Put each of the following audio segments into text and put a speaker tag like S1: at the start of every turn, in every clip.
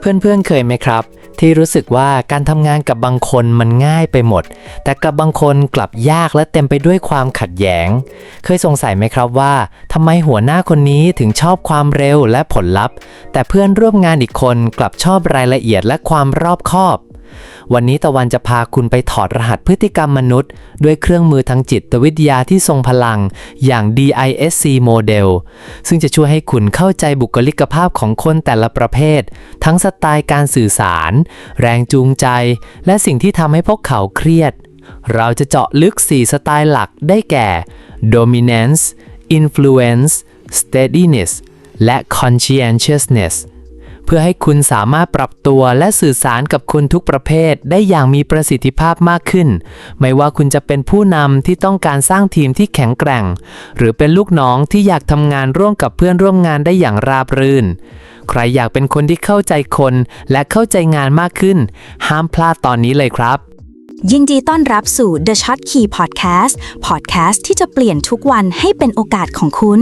S1: เพื่อนๆ เคยไหมครับ ที่รู้สึกว่าการทำงานกับบางคนมันง่ายไปหมด แต่กับบางคนกลับยากและเต็มไปด้วยความขัดแย้ง เคยสงสัยไหมครับว่าทำไมหัวหน้าคนนี้ถึงชอบความเร็วและผลลัพธ์ แต่เพื่อนร่วมงานอีกคนกลับชอบรายละเอียดและความรอบคอบ วันนี้ตะวันจะพาคุณไปถอดรหัสพฤติกรรมมนุษย์ ด้วยเครื่องมือทางจิตวิทยาที่ทรงพลัง อย่าง DISC โมเดลซึ่งจะช่วยให้คุณเข้าใจบุคลิกภาพของคนแต่ละประเภท ทั้งสไตล์การสื่อสาร แรงจูงใจ และสิ่งที่ทำให้พวกเขาเครียด เราจะเจาะลึก 4 สไตล์หลักได้แก่ dominance influence steadiness และ conscientiousness พื่อให้คุณสามารถปรับตัวและสื่อสารกับคนทุกประเภทได้อย่างมีประสิทธิภาพมากขึ้น ไม่ว่าคุณจะเป็นผู้นำที่ต้องการสร้างทีมที่แข็งแกร่ง หรือเป็นลูกน้องที่อยากทำงานร่วมกับเพื่อนร่วมงานได้อย่างราบรื่น ใครอยากเป็นคนที่เข้าใจคนและเข้าใจงานมากขึ้น ห้ามพลาดตอนนี้เลยครับ
S2: ยินดีต้อนรับสู่ The Shot Key Podcast Podcast ที่จะเปลี่ยนทุกวันให้เป็นโอกาสของคุณ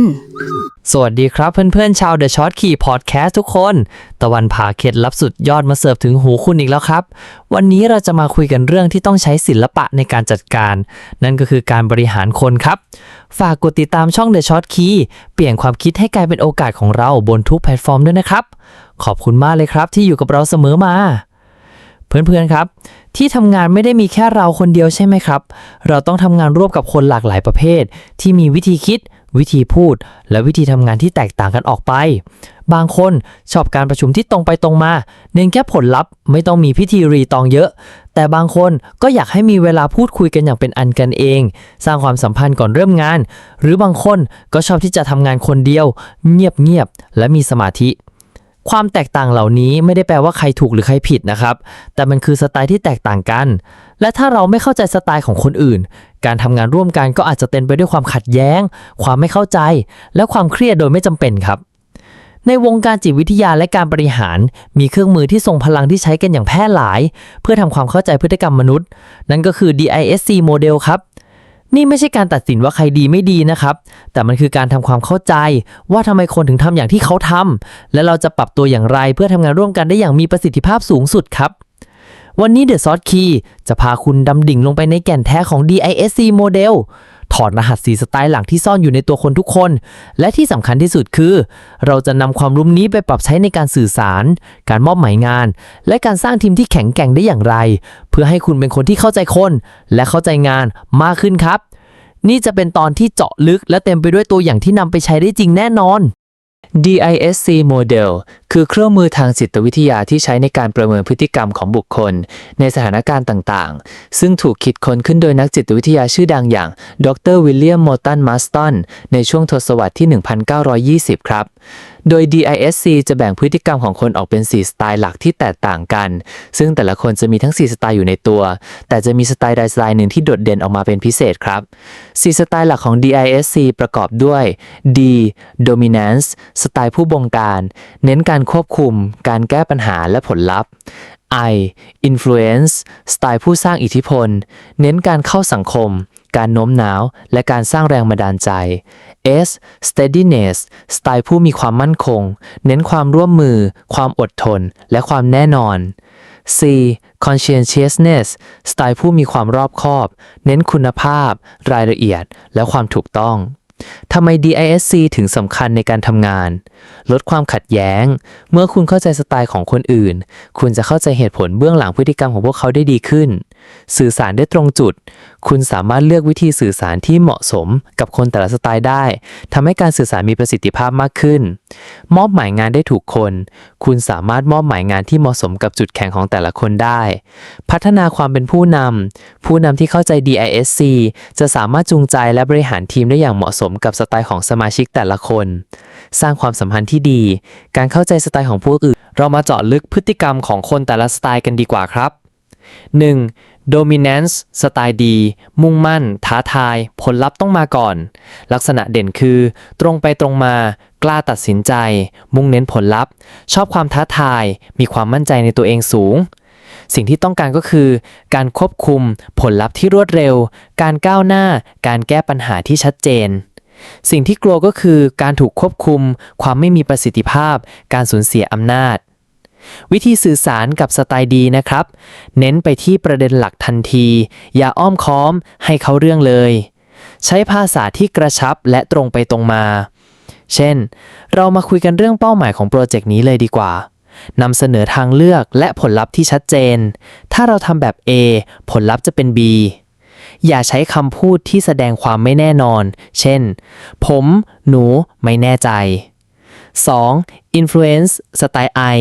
S1: สวัสดีครับเพื่อนๆ ชาว The Short Key Podcast ทุกคน ตะวันผ่าเคล็ดลับสุดยอดมาเสิร์ฟถึงหูคุณอีกแล้วครับ วันนี้เราจะมาคุยกันเรื่องที่ต้องใช้ศิลปะในการจัดการ นั่นก็คือการบริหารคนครับ ฝากกดติดตามช่อง The Short Key เปลี่ยนความคิดให้กลายเป็นโอกาสของเราบนทุกแพลตฟอร์มด้วยนะครับ ขอบคุณมากเลยครับที่อยู่กับเราเสมอมา เพื่อนๆครับ ที่ทำงานไม่ได้มีแค่เราคนเดียวใช่ไหมครับ เราต้องทำงานร่วมกับคนหลากหลายประเภท ที่มีวิธีคิด วิธีพูด และวิธีทำงานที่แตกต่างกันออกไป บางคนชอบการประชุมที่ตรงไปตรงมา เน้นแค่ผลลัพธ์ไม่ต้องมีพิธีรีตองเยอะ แต่บางคนก็อยากให้มีเวลาพูดคุยกันอย่างเป็นอันกันเอง สร้างความสัมพันธ์ก่อนเริ่มงาน หรือบางคนก็ชอบที่จะทำงานคนเดียว เงียบๆและมีสมาธิ ความแตกต่างเหล่านี้ไม่ได้แปลว่าใครถูกหรือใครผิดนะครับ แต่มันคือสไตล์ที่แตกต่างกัน และถ้าเราไม่เข้าใจสไตล์ของคนอื่น การทำงานร่วมกันก็อาจจะเต็มไปด้วยความขัดแย้ง ความไม่เข้าใจ และความเครียดโดยไม่จำเป็นครับ ในวงการจิตวิทยาและการบริหาร มีเครื่องมือที่ทรงพลังที่ใช้กันอย่างแพร่หลาย เพื่อทำความเข้าใจพฤติกรรมมนุษย์ นั่นก็คือ DISC โมเดลครับ นี่ไม่ใช่การตัดสินว่าใครดีไม่ดีนะครับ แต่มันคือการทำความเข้าใจ ว่าทำไมคนถึงทำอย่างที่เขาทำและเราจะปรับตัวอย่างไรเพื่อทำงานร่วมกันได้อย่างมีประสิทธิภาพสูงสุดครับ วันนี้เดอะซอสคีจะพาคุณดำดิ่งลงไปในแก่นแท้ของ DISC โมเดล ถอดรหัสสีสไตล์หลักที่ซ่อนอยู่ในตัวคนทุกคน และที่สำคัญที่สุดคือ เราจะนำความรู้นี้ไปปรับใช้ในการสื่อสาร การมอบหมายงาน และการสร้างทีมที่แข็งแกร่งได้อย่างไร เพื่อให้คุณเป็นคนที่เข้าใจคน และเข้าใจงานมากขึ้นครับ นี่จะเป็นตอนที่เจาะลึกและเต็มไปด้วยตัวอย่างที่นำไปใช้ได้จริงแน่นอน DISC Model คือเครื่องมือทางจิตวิทยาที่ใช้ในการประเมินพฤติกรรมของบุคคล ในสถานการณ์ต่างๆ ซึ่งถูกคิดค้นขึ้นโดยนักจิตวิทยาชื่อดังอย่าง ดรวิลเลียมโมตันมาสตันในช่วงทศวรรษที่ 1920 ครับโดย DISC จะแบ่งพฤติกรรมของคนออกเป็น 4 สไตล์หลักที่แตกต่างกัน ซึ่งแต่ละคนจะมีทั้ง 4 สไตล์อยู่ในตัว แต่จะมีสไตล์ใดสไตล์หนึ่งที่โดดเด่นออกมาเป็นพิเศษครับ 4 สไตล์หลักของ DISC ประกอบด้วย D Dominance สไตล์ผู้บงการ เน้นการควบคุม การแก้ปัญหาและผลลัพธ์ I Influence สไตล์ผู้สร้างอิทธิพล เน้นการเข้าสังคม การโน้มน้าว และการสร้างแรงบันดาลใจ S Steadiness สไตล์ผู้มีความมั่นคง เน้นความร่วมมือ ความอดทน และความแน่นอน C conscientiousness สไตล์ผู้มีความรอบคอบ เน้นคุณภาพ รายละเอียด และความถูกต้องทำไม DISC ถึงสำคัญในการทำงาน ลดความขัดแย้ง เมื่อคุณเข้าใจสไตล์ของคนอื่น คุณจะเข้าใจเหตุผลเบื้องหลังพฤติกรรมของพวกเขาได้ดีขึ้น สื่อสารได้ตรงจุด คุณสามารถเลือกวิธีสื่อสารที่เหมาะสมกับคนแต่ละสไตล์ได้ทำให้การสื่อสารมีประสิทธิภาพมากขึ้น มอบหมายงานได้ถูกคน คุณสามารถมอบหมายงานที่เหมาะสมกับจุดแข็งของแต่ละคนได้ พัฒนาความเป็นผู้นำผู้นำที่เข้าใจ DISC จะสามารถจูงใจและบริหารทีมได้อย่างเหมาะสมกับสไตล์ของสมาชิกแต่ละคน สร้างความสัมพันธ์ที่ดี การเข้าใจสไตล์ของผู้อื่น เรามาเจาะลึกพฤติกรรมของคนแต่ละสไตล์กันดีกว่าครับ 1. Dominance สไตล์ดี มุ่งมั่น ท้าทาย ผลลัพธ์ต้องมาก่อน ลักษณะเด่นคือ ตรงไปตรงมา กล้าตัดสินใจ มุ่งเน้นผลลัพธ์ ชอบความท้าทาย มีความมั่นใจในตัวเองสูง สิ่งที่ต้องการก็คือ การควบคุม ผลลัพธ์ที่รวดเร็ว การก้าวหน้า การแก้ปัญหาที่ชัดเจนสิ่งที่กลัวก็คือการถูกควบคุม ความไม่มีประสิทธิภาพ การสูญเสียอำนาจ วิธีสื่อสารกับสไตล์ดีนะครับ เน้นไปที่ประเด็นหลักทันที อย่าอ้อมค้อมให้เขาเรื่องเลย ใช้ภาษาที่กระชับและตรงไปตรงมา เช่น เรามาคุยกันเรื่องเป้าหมายของโปรเจกต์นี้เลยดีกว่านำเสนอทางเลือกและผลลัพธ์ที่ชัดเจน ถ้าเราทำแบบ A ผลลัพธ์จะเป็น B อย่าใช้คำพูดที่แสดงความไม่แน่นอน เช่น ผม หนู ไม่แน่ใจ 2. influence สไตล์ I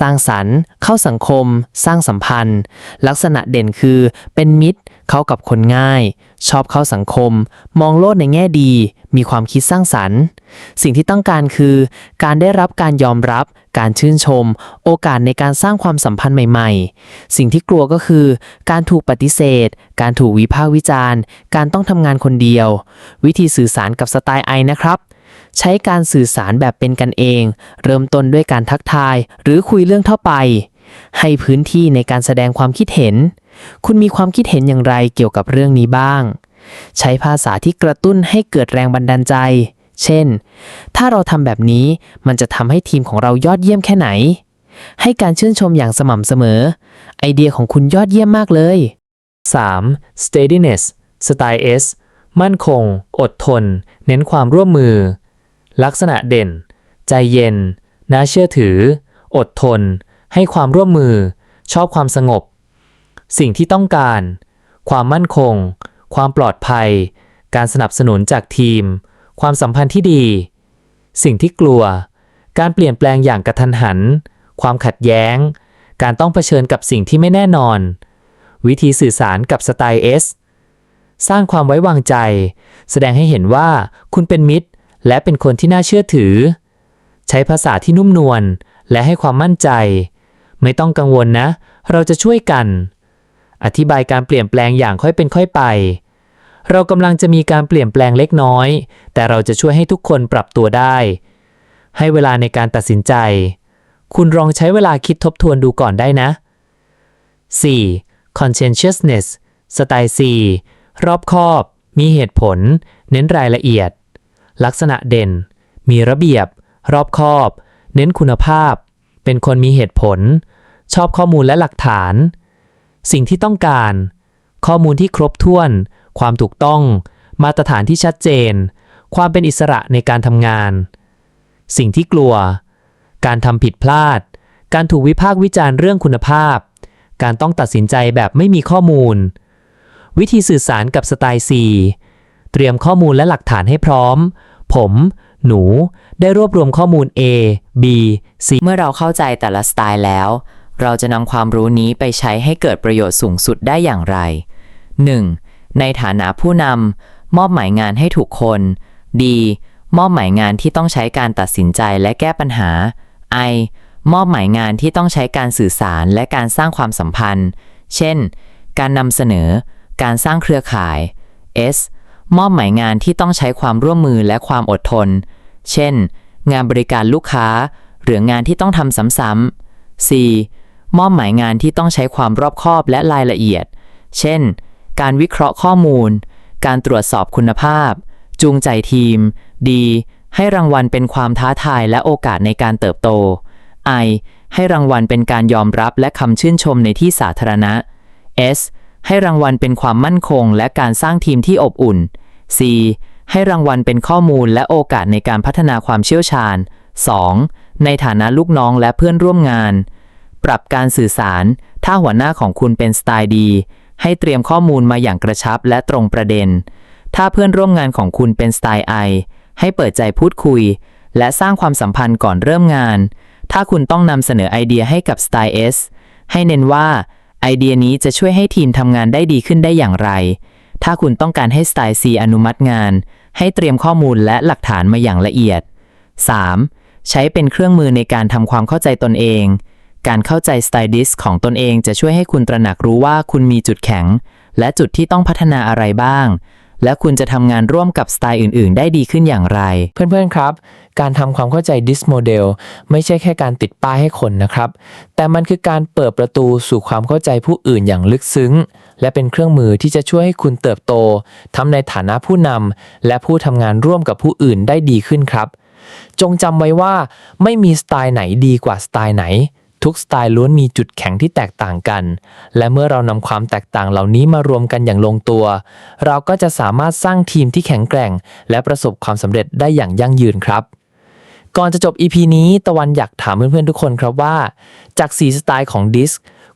S1: สร้างสรรค์ เข้าสังคม สร้างสัมพันธ์ ลักษณะเด่นคือ เป็นมิตร เข้ากับคนง่าย ชอบเข้าสังคม มองโลกในแง่ดี มีความคิดสร้างสรรค์ สิ่งที่ต้องการคือ การได้รับการยอมรับ การชื่นชม โอกาสในการสร้างความสัมพันธ์ใหม่ ๆ สิ่งที่กลัวก็คือ การถูกปฏิเสธ การถูกวิพากษ์วิจารณ์ การต้องทำงานคนเดียว วิธีสื่อสารกับสไตล์ไอนะครับ ใช้การสื่อสารแบบเป็นกันเอง เริ่มต้นด้วยการทักทาย หรือคุยเรื่องทั่วไป ให้พื้นที่ในการแสดงความคิดเห็น คุณมีความคิดเห็นอย่างไรเกี่ยวกับเรื่องนี้บ้าง ใช้ภาษาที่กระตุ้นให้เกิดแรงบันดาลใจ เช่น ถ้าเราทำแบบนี้มันจะทำให้ทีมของเรายอดเยี่ยมแค่ไหน ให้การชื่นชมอย่างสม่ำเสมอ ไอเดียของคุณยอดเยี่ยมมากเลย 3. steadiness สไตล์ S มั่นคง อดทน เน้นความร่วมมือ ลักษณะเด่น ใจเย็น น่าเชื่อถือ อดทน ให้ความร่วมมือ ชอบความสงบ สิ่งที่ต้องการ ความมั่นคง ความปลอดภัย การสนับสนุนจากทีม ความสัมพันธ์ที่ดี สิ่งที่กลัว การเปลี่ยนแปลงอย่างกระทันหัน ความขัดแย้ง การต้องเผชิญกับสิ่งที่ไม่แน่นอน วิธีสื่อสารกับสไตล์ S สร้างความไว้วางใจ แสดงให้เห็นว่าคุณเป็นมิตร และเป็นคนที่น่าเชื่อถือ ใช้ภาษาที่นุ่มนวลและให้ความมั่นใจ ไม่ต้องกังวลนะ เราจะช่วยกัน อธิบายการเปลี่ยนแปลงอย่างค่อยเป็นค่อยไป เรากำลังจะมีการเปลี่ยนแปลงเล็กน้อย แต่เราจะช่วยให้ทุกคนปรับตัวได้ ให้เวลาในการตัดสินใจ คุณลองใช้เวลาคิดทบทวนดูก่อนได้นะ 4. conscientiousness สไตล์ C รอบคอบ มีเหตุผล เน้นรายละเอียด ลักษณะเด่น มีระเบียบ รอบคอบ เน้นคุณภาพ เป็นคนมีเหตุผล ชอบข้อมูลและหลักฐาน สิ่งที่ต้องการ ข้อมูลที่ครบถ้วน ความถูกต้อง มาตรฐานที่ชัดเจน ความเป็นอิสระในการทำงาน สิ่งที่กลัว การทำผิดพลาด การถูกวิพากษ์วิจารณ์เรื่องคุณภาพ การต้องตัดสินใจแบบไม่มีข้อมูล วิธีสื่อสารกับสไตล์ C เตรียมข้อมูลและหลักฐานให้พร้อม ผม หนู ได้รวบรวมข้อมูล A B C
S3: เมื่อเราเข้าใจแต่ละสไตล์แล้ว เราจะนำความรู้นี้ไปใช้ให้เกิดประโยชน์สูงสุดได้อย่างไร 1. ในฐานะผู้นำมอบหมายงานให้ถูกคน D. มอบหมายงานที่ต้องใช้การตัดสินใจและแก้ปัญหา I. มอบหมายงานที่ต้องใช้การสื่อสารและการสร้างความสัมพันธ์ เช่น การนำเสนอ การสร้างเครือข่าย S มอบหมายงานที่ต้องใช้ความร่วมมือและความอดทน เช่น งานบริการลูกค้า หรืองานที่ต้องทำซ้ำๆ C มอบหมายงานที่ต้องใช้ความรอบคอบและรายละเอียด เช่น การวิเคราะห์ข้อมูล การตรวจสอบคุณภาพ จูงใจทีม D ให้รางวัลเป็นความท้าทายและโอกาสในการเติบโต I ให้รางวัลเป็นการยอมรับและคำชื่นชมในที่สาธารณะ S ให้รางวัลเป็นความมั่นคงและการสร้างทีมที่อบอุ่น C ให้รางวัลเป็นข้อมูลและโอกาสในการพัฒนาความเชี่ยวชาญ 2. ในฐานะลูกน้องและเพื่อนร่วมงาน ปรับการสื่อสาร ถ้าหัวหน้าของคุณเป็นสไตล์ดี ให้เตรียมข้อมูลมาอย่างกระชับและตรงประเด็น ถ้าเพื่อนร่วมงานของคุณเป็นสไตล์ I ให้เปิดใจพูดคุย และสร้างความสัมพันธ์ก่อนเริ่มงาน ถ้าคุณต้องนำเสนอไอเดียให้กับสไตล์ S ให้เน้นว่าไอเดียนี้จะช่วยให้ทีมทำงานได้ดีขึ้นได้อย่างไร ถ้าคุณต้องการให้สไตล์ C อนุมัติงาน ให้เตรียมข้อมูลและหลักฐานมาอย่างละเอียด 3. ใช้เป็นเครื่องมือในการทำความเข้าใจตนเอง การเข้าใจสไตลิสของตนเองจะช่วยให้คุณตระหนักรู้ว่าคุณมีจุดแข็ง และจุดที่ต้องพัฒนาอะไรบ้าง และคุณจะทำงานร่วมกับสไตล์อื่น ๆ ได้ดีขึ้นอย่างไร
S1: เพื่อนๆครับ การทำความเข้าใจ DIS Model ไม่ใช่แค่การติดป้ายให้คนนะครับ แต่มันคือการเปิดประตูสู่ความเข้าใจผู้อื่นอย่างลึกซึ้ง และเป็นเครื่องมือที่จะช่วยให้คุณเติบโตทั้งในฐานะผู้นำและผู้ทำงานร่วมกับผู้อื่นได้ดีขึ้นครับ จงจำไว้ว่าไม่มีสไตล์ไหนดีกว่าสไตล์ไหน ทุกสไตล์ล้วนมีจุดแข็งที่แตกต่างกัน และเมื่อเรานำความแตกต่างเหล่านี้มารวมกันอย่างลงตัว เราก็จะสามารถสร้างทีมที่แข็งแกร่ง และประสบความสำเร็จได้อย่างยั่งยืนครับก่อนจะจบ EP นี้ ตะวันอยากถามเพื่อนๆทุกคนครับว่า จาก 4 สไตล์ของดิส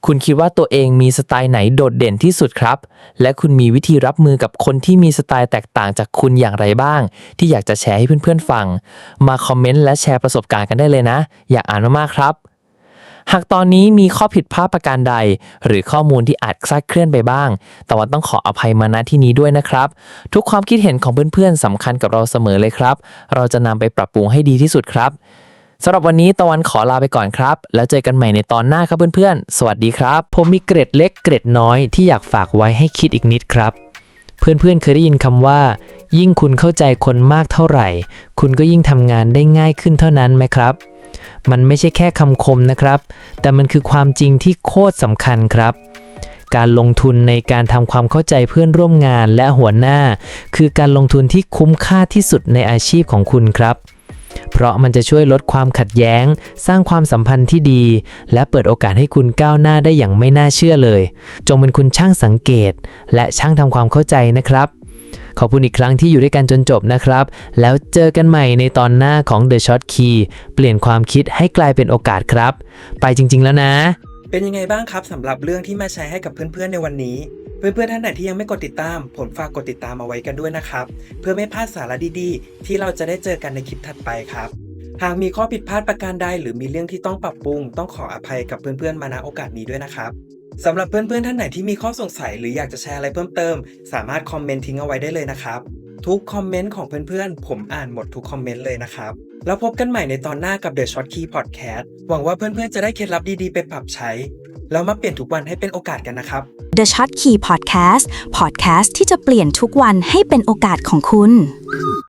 S1: คุณคิดว่าตัวเองมีสไตล์ไหนโดดเด่นที่สุดครับ และคุณมีวิธีรับมือกับคนที่มีสไตล์แตกต่างจากคุณอย่างไรบ้าง ที่อยากจะแชร์ให้เพื่อนๆฟัง มาคอมเมนต์และแชร์ประสบการณ์กันได้เลยนะ อยากอ่านมากๆครับ หากตอนนี้มีข้อผิดพลาดประการใด หรือข้อมูลที่อาจคลาดเคลื่อนไปบ้าง แต่วันต้องขออภัยมาณที่นี้ด้วยนะครับ ทุกความคิดเห็นของเพื่อนๆสำคัญกับเราเสมอเลยครับ เราจะนำไปปรับปรุงให้ดีที่สุดครับ สำหรับวันนี้ตะวันขอลาไปก่อนครับ แล้วเจอกันใหม่ในตอนหน้าครับเพื่อนๆ สวัสดีครับ ผมมีเกร็ดเล็กเกร็ดน้อยที่อยากฝากไว้ให้คิดอีกนิดครับ เพื่อนๆเคยได้ยินคำว่า ยิ่งคุณเข้าใจคนมากเท่าไหร่ คุณก็ยิ่งทำงานได้ง่ายขึ้นเท่านั้นไหมครับ มันไม่ใช่แค่คำคมนะครับ แต่มันคือความจริงที่โคตรสำคัญครับการลงทุนในการทำความเข้าใจเพื่อนร่วมงานและหัวหน้า คือการลงทุนที่คุ้มค่าที่สุดในอาชีพของคุณครับ เพราะมันจะช่วยลดความขัดแย้ง สร้างความสัมพันธ์ที่ดี และเปิดโอกาสให้คุณก้าวหน้าได้อย่างไม่น่าเชื่อเลย จงเป็นคุณช่างสังเกต และช่างทำความเข้าใจนะครับ ขอบคุณอีกครั้งที่อยู่ด้วยกันจนจบนะครับ แล้วเจอกันใหม่ในตอนหน้าของ The Short Key เปลี่ยนความคิดให้กลายเป็นโอกาสครับ ไปจริง ๆ แล้วนะ
S4: เป็นยังไงบ้างครับสำหรับเรื่องที่มาแชร์ให้กับเพื่อนๆในวันนี้ เพื่อนๆท่านไหนที่ยังไม่กดติดตาม ผมฝากกดติดตามเอาไว้กันด้วยนะครับ เพื่อไม่พลาดสาระดีๆ ที่เราจะได้เจอกันในคลิปถัดไปครับ หากมีข้อผิดพลาดประการใดหรือมีเรื่องที่ต้องปรับปรุง ต้องขออภัยกับเพื่อนๆมาณโอกาสนี้ด้วยนะครับสำหรับเพื่อนๆท่านไหนที่มีข้อสงสัยหรืออยากจะแชร์อะไรเพิ่มเติม สามารถคอมเมนต์ทิ้งเอาไว้ได้เลยนะครับทุกคอมเมนต์ของเพื่อนๆผมอ่านหมดทุกคอมเมนต์เลยนะครับ แล้วพบกันใหม่ในตอนหน้ากับ The Short Key Podcast หวังว่าเพื่อนๆจะได้เคล็ดลับดีๆ ไปปรับใช้ แล้วมาเปลี่ยนทุกวันให้เป็นโอกาสกันนะครับ
S2: The Short Key Podcast Podcast ที่จะเปลี่ยนทุกวันให้เป็นโอกาสของคุณ